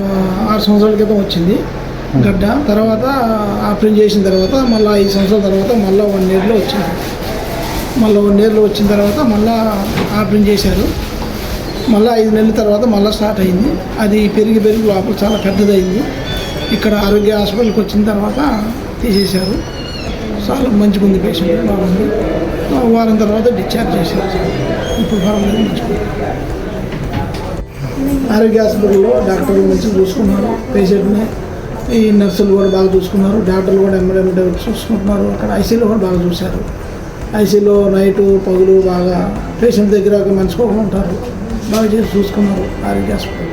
ఆరు సంవత్సరాల క్రితం వచ్చింది గడ్డ. తర్వాత ఆపరేషన్ చేసిన తర్వాత మళ్ళీ ఐదు సంవత్సరాల తర్వాత మళ్ళీ వన్ ఇయర్లో వచ్చింది. మళ్ళీ వన్ ఇయర్లో వచ్చిన తర్వాత మళ్ళీ ఆపరేషన్ చేశారు. మళ్ళీ ఐదు నెలల తర్వాత మళ్ళీ స్టార్ట్ అయింది. అది పెరిగి పెరిగి లోపల చాలా పెద్దదైంది ఇక్కడ ఆరోగ్య హాస్పిటల్కి వచ్చిన తర్వాత తీసేశారు. చాలా మంచిగా ఉంది పేషెంట్ బాగుంది. వారం తర్వాత డిశ్చార్జ్ చేశారు. ఇప్పుడు పర్వాలేదు మంచిగా ఆరోగ్య హాస్పిటల్లో డాక్టర్లు మంచిగా చూసుకున్నారు. పేషెంట్ని ఈ నర్సులు కూడా బాగా చూసుకున్నారు. డాక్టర్లు కూడా ఎమ్మడెమ్మడే చూసుకుంటున్నారు. అక్కడ ఐసీలో కూడా బాగా చూశారు. ఐసీలో నైటు పగులు బాగా పేషెంట్ దగ్గర మంచి కూడా ఉంటారు. బాగా చేసి చూసుకున్నారు ఆరోగ్య హాస్పిటల్